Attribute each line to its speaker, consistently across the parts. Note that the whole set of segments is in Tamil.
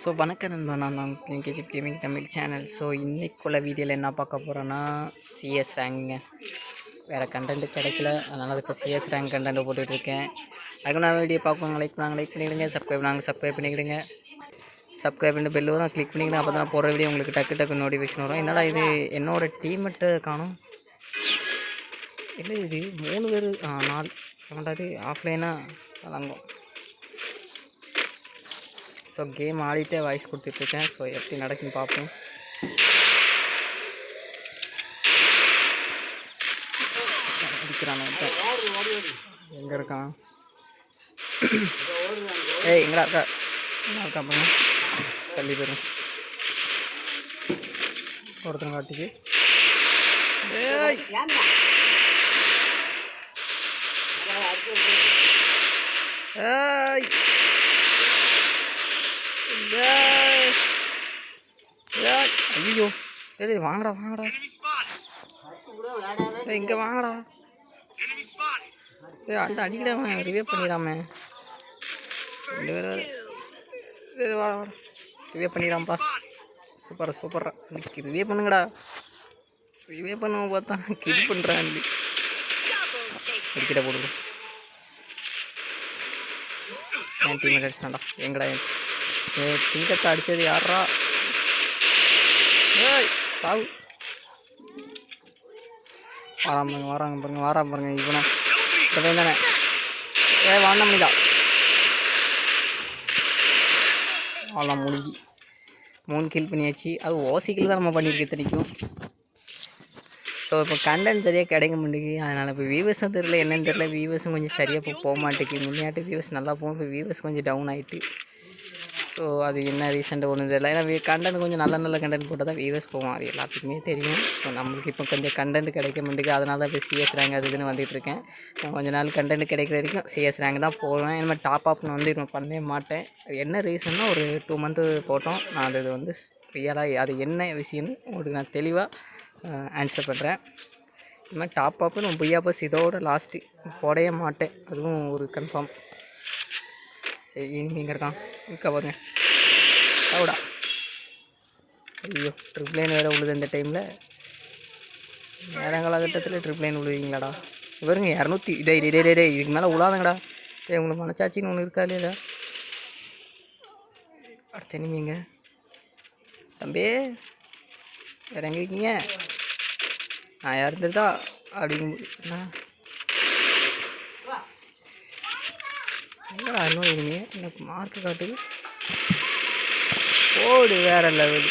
Speaker 1: ஸோ வணக்க நண்பா. நான் தான் கேஜிப் கேமிங் தமிழ் சேனல் ஸோ இன்றைக்குள்ள வீடியோவில் என்ன பார்க்க போகிறோன்னா சிஎஸ் ரேங்குங்க வேறு கண்டென்ட் கிடைக்கல. அதனால் அதுக்கு சிஎஸ் ரேங்க் கண்டென்ட் போட்டுட்ருக்கேன் அதுக்கு நான் வீடியோ பார்க்குவாங்க லைக் நாங்கள் லைக் பண்ணிவிடுங்க சப்ஸ்கிரைப் நாங்கள் சப்ஸ்கிரைப் பண்ணிக்கிடுங்க சப்ஸ்கிரைப் பண்ணி பெல்லு தான் கிளிக் பண்ணிக்கிடுங்க அப்போ தான் போகிற வீடியோ உங்களுக்கு டக்கு டக்கு நோட்டிஃபிகேஷன் வரும். என்னடா இது? என்னோட டீமெட்டு காணும். இல்லை இது மூணு பேர் நாலு. ஆஃப்லைனாக வழங்கும் ஸோ கேம் ஆடிட்டே வாய்ஸ் கொடுத்துட்ருக்கேன். ஸோ எப்படி நடக்குன்னு பார்ப்போம். அடிக்கிறான் எங்கே இருக்கான்? ஏய் எங்கடா இருக்கா? எங்கடா இருக்கா பாருங்க தள்ளி போயிடும் ஒருத்தன் காட்டிக்கு. ஏய் ஏய். ஏய். ஐயோ எது வாங்கடா வாங்கடா. இங்கே வாங்கடா. ஏய் அந்த அடிக்கடா அவன் ரிவே பண்ணிடாம. ரெண்டு பேரும் ஏய் வா வா ரிவே பண்ணிடாம்ப்பா சூப்பரா சூப்பரா ரிவே பண்ணுங்கடா. ரிவே பண்ணுவோம் பார்த்தா கில் பண்ணுறான் கிட்ட போடுங்க என் டீம் அடிச்சான்டா எங்கடா என் ஏ சிங்கத்தை அடித்தது யாரா ஏய் சாவு. வராம பாருங்க வராங்க பாருங்க வாரா பாருங்க இவனா இப்போ தானே. ஏ வாண்ண முடிதா அவ்வளோ முடிஞ்சு மூணு கில் பண்ணியாச்சு. அது ஓசிக்கில் தான் நம்ம பண்ணியிருக்கு இத்தனைக்கும். ஸோ இப்போ கண்டென்ட் சரியாக கிடைக்க மாட்டேங்குது. அதனால் இப்போ வியூவர்ஸும் தெரில என்னென்னு தெரில வியூவர்ஸும் கொஞ்சம் சரியாக இப்போ போக மாட்டேங்குது. முன்னாடி வியூவர்ஸ் நல்லா போகும் இப்போ வியூவர்ஸ் கொஞ்சம் டவுன் ஆகிட்டு ஸோ அது என்ன ரீசெண்டாக ஒன்றும் தெரியல. ஏன்னா கண்டென்ட் கொஞ்சம் நல்ல நல்ல கண்டென்ட் போட்டால் தான் வியூவர்ஸ் போவோம் அது எல்லாத்துக்குமே தெரியும். ஸோ நம்மளுக்கு இப்போ கொஞ்சம் கண்டென்ட் கிடைக்க மாட்டேங்குது. அதனால தான் இப்போ சிஎஸ் ரேங்க் அது இதுன்னு வந்துட்டு இருக்கேன். கொஞ்ச நாள் கண்டென்ட் கிடைக்கிற வரைக்கும் சிஎஸ் ரேங்க் தான் போவேன். இனிமேல் டாப் அப் வந்து நான் பண்ணவே மாட்டேன். அது என்ன ரீசன்னா ஒரு டூ மந்த்து போட்டோம். நான் அது வந்து ரியலாக அது என்ன விஷயம்னு உங்களுக்கு நான் தெளிவாக ஆன்சர் பண்ணுறேன் இது மாதிரி டாப் அப்பு நான் பொய்யா பஸ் இதோட லாஸ்ட்டு போடவே மாட்டேன். அதுவும் ஒரு கன்ஃபார்ம் இனி எங்கே இருக்கான். இருக்க பாருங்க. அவுடா ஐயோ ட்ரிப்ளைன் வேறு உழுது இந்த டைமில் நேரங்காலகட்டத்தில் ட்ரிப்ளைன் விழுவீங்களாடா இவருங்க இரநூத்தி இதே டே டே டே இதுக்கு மேலே உழாதங்கடா. டே உங்களுக்கு மனச்சாச்சின்னு ஒன்று இருக்கா இல்லையா? அடுத்த இனிமீங்க தம்பி வேறு எங்கே இருக்கீங்க? நான் இறந்துட்டா அப்படிங்க என்னடா இன்னும் இனிமே எனக்கு மார்க் காட்டுது ஓடு வேறு லெவல்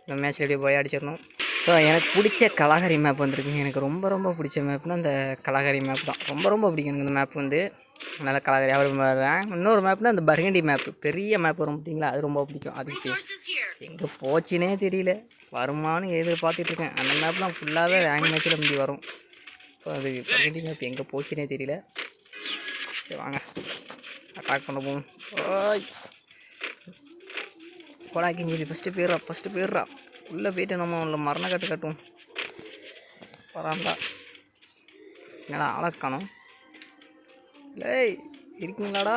Speaker 1: இந்த மேட்ச் எப்படி போய் அடிச்சிடணும். ஸோ எனக்கு பிடிச்ச கலாகரி மேப் வந்துருக்குங்க. எனக்கு ரொம்ப ரொம்ப பிடிச்ச மேப்னா இந்த கலாகரி மேப் தான். ரொம்ப ரொம்ப பிடிக்கும் எனக்கு இந்த மேப் வந்து. நல்ல கலாகரி அவர் வர்றேன் இன்னொரு மேப்னா இந்த பர்கண்டி மேப் பெரிய மேப் வரும் பார்த்தீங்களா? அது ரொம்ப பிடிக்கும். அதுக்கு எங்கே போச்சுனே தெரியல. வருமானு எதிர்பார்த்துட்ருக்கேன் அந்த மேப்லாம் ஃபுல்லாகவே ரேங்க் மேட்ச்சில் முடி வரும். ஸோ அது பர்கண்டி மேப் எங்கே போச்சுனே தெரியல. சரி வாங்க. அட்டாக் பண்ண போகும் ஓய். போடா கிஞ்சி ஃபஸ்ட்டு போயிடுறா ஃபஸ்ட்டு போயிடுறா. உள்ளே போயிட்டு நம்ம உள்ள மரண கட்டு கட்டும் வராண்டா என்னடா ஆளை லேய் இருக்கீங்களாடா?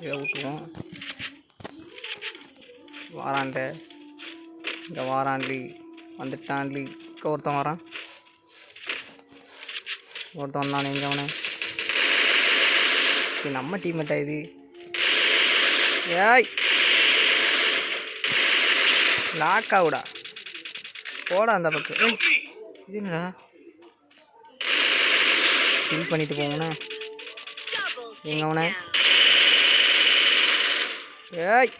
Speaker 1: இதை விட்டுருவோம் வாராண்ட இங்கே வாரான்லி வந்துட்டான்லி இங்கே ஒருத்தன் வரான். ஒருத்தன் வந்தான் எங்கே அவனே. ஓகே நம்ம டீம்மேட்டா இது? ஏய்! லாக் ஆகுடா போடா அந்த பக்கம். இது என்னடா? ஃபில் பண்ணிட்டு போங்கண்ணா. எங்க அவனை? ஏய்!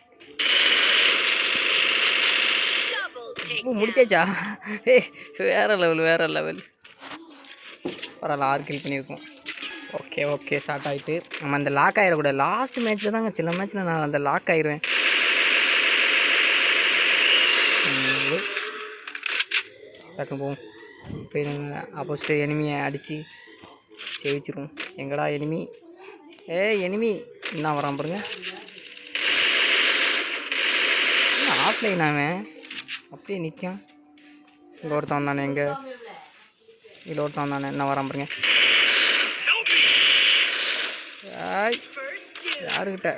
Speaker 1: முடிச்சாச்சா? ஏய் வேற லெவல் வேற லெவல் பரவாயில்ல ஆறு கில் பண்ணியிருக்கோம். ஓகே ஓகே ஸ்டார்ட் ஆகிட்டு நம்ம அந்த லாக் ஆகிடக்கூடாது லாஸ்ட் மேட்ச்சில் தாங்க சில மேட்ச்சில் நான் அந்த லாக் ஆயிடுவேன் டக்குன்னு போவோம். போய் ஆப்போசிட் எனிமியை அடித்து ஜெயிச்சிருவோம். எங்கடா எனிமி ஏ எனிமி என்ன வரான் பாருங்க. ஆஃப்லைன் அவன்? அப்படியே நிற்கும் இங்கே ஒருத்தன் வந்தானே எங்கே இதில் ஒருத்தன் வந்தானே என்ன வரான் பாருங்க. ஆய் யாருக்கிட்ட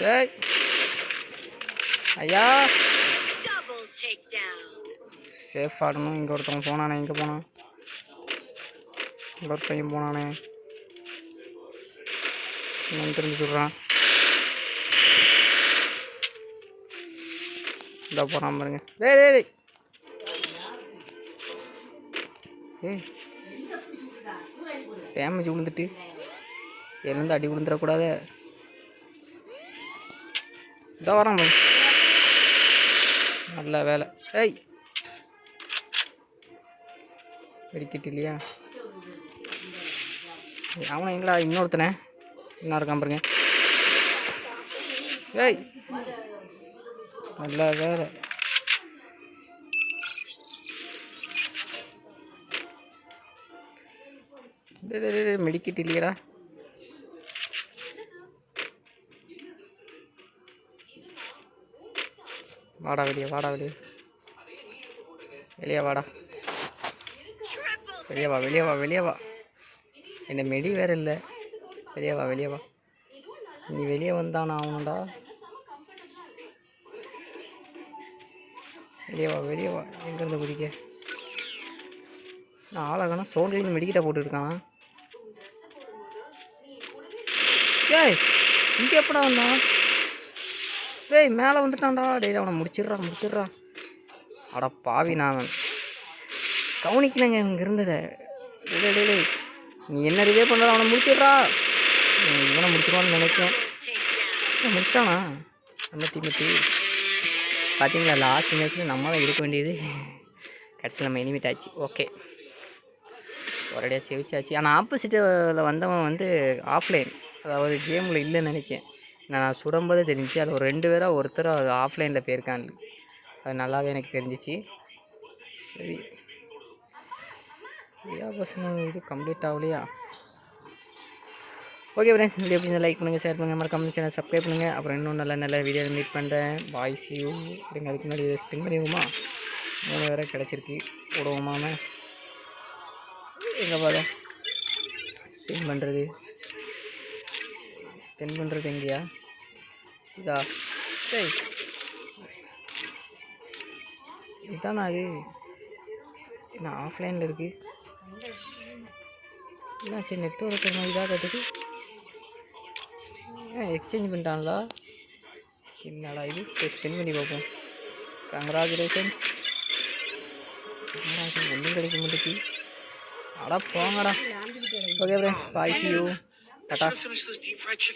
Speaker 1: டேய் ஐயா. சேஃப் ஆடணும் இங்கே ஒருத்தவங்க போனானே இங்கே போனான். இங்கே ஒரு போனானே. நான் தெரிஞ்சு சொல்கிறான் இதாக போகிறான் பாருங்க. டேய் டேய். ஏய் டேமேஜ் விழுந்துட்டு. எழுந்து அடி விழுந்துடக்கூடாது. இதோ வரான் நல்ல வேலை. ஏய். வெடிக்கிட்டு இல்லையா? அவனை எங்களா இன்னொருத்தனே? என்ன இருக்கான் பாருங்க. ஏய். நல்ல வேலை. மெடிக்கிட்டு இல்லையடா வாடா வெளியே வாடா வெளியே. வெளியே வாடா. வெளியே வா வெளியே வா வெளியே வா. என்ன மெடி வேற இல்லை. வெளியே வா வெளியே வா. நீ வெளியே வந்தானா ஆகணும்டா வெளியே வா வெளியே வா. எங்கேருந்து குடிக்க நான் ஆளாகனா சோன்றில் மெடிக்கிட்ட போட்டுருக்கானா ஏய் இங்கே எப்படா வந்தான் டேய் மேலே வந்துட்டான்டா. டெய்லி அவனை முடிச்சிடுறா முடிச்சிடுறான் அட பாவி நான். கவனிக்கலங்க இவங்க இருந்ததை. டெய்லி டெய்லி நீ என்ன ரிவே பண்ணுற அவனை முடிச்சிடுறா. இவனை முடிச்சிடுவான்னு நினைக்கிறேன் முடிச்சிட்டானா? நம்ம தீமத்தி பார்த்தீங்களா லாஸ்ட் மேட்ச்சில் நம்ம தான் இருக்க வேண்டியது. கடைசியில் நம்ம இனிமேட் ஆச்சு. ஓகே ஒரேடியாக செவிச்சாச்சு. ஆனால் ஆப்போசிட்டில் வந்தவன் வந்து ஆஃப்லைன் அதாவது கேமில் இல்லைன்னு நினைக்கேன். நான் சுடும்போதே தெரிஞ்சுச்சு. அது ஒரு ரெண்டு பேராக ஒருத்தர் அது ஆஃப்லைனில் போயிருக்கான் அது நல்லாவே எனக்கு தெரிஞ்சிச்சு. சரி. ஐயா பசங்க இது? கம்ப்ளீட் ஆகலையா? ஓகே ஃப்ரெண்ட்ஸ் வீடியோ எப்படி லைக் பண்ணுங்கள் ஷேர் பண்ணுங்கள் மறக்காம சேனல் சப்ஸ்கிரைப் பண்ணுங்கள் அப்புறம் இன்னும் நல்ல நல்ல வீடியோ மீட் பண்ணுறேன் பாய் யூ அப்படிங்க அதுக்கு முன்னாடி இதை ஸ்பின் பண்ணிடுவோமா? மூணு வேறு கிடச்சிருக்கு. விடுவோமாம எங்கே பாரு? ஸ்பின் பண்ணுறது ஸ்பின் பண்ணுறது எங்கேயா? இதா. டேய். இதுதானா அது என்ன ஆஃப்லைனில் இருக்குது என்னாச்சு நெட்ஒர்க் இதாக கட்டுது ஏன் எக்ஸ்சேஞ்ச் பண்ணிட்டாங்களா என்னடா இது? சென்ட் பண்ணி பார்ப்போம். கங்க்ராச்சுலேஷன் ஒன்றும் கிடைக்க மாட்டேங்குது. அடா போங்கடா. Okay friends bye see you tata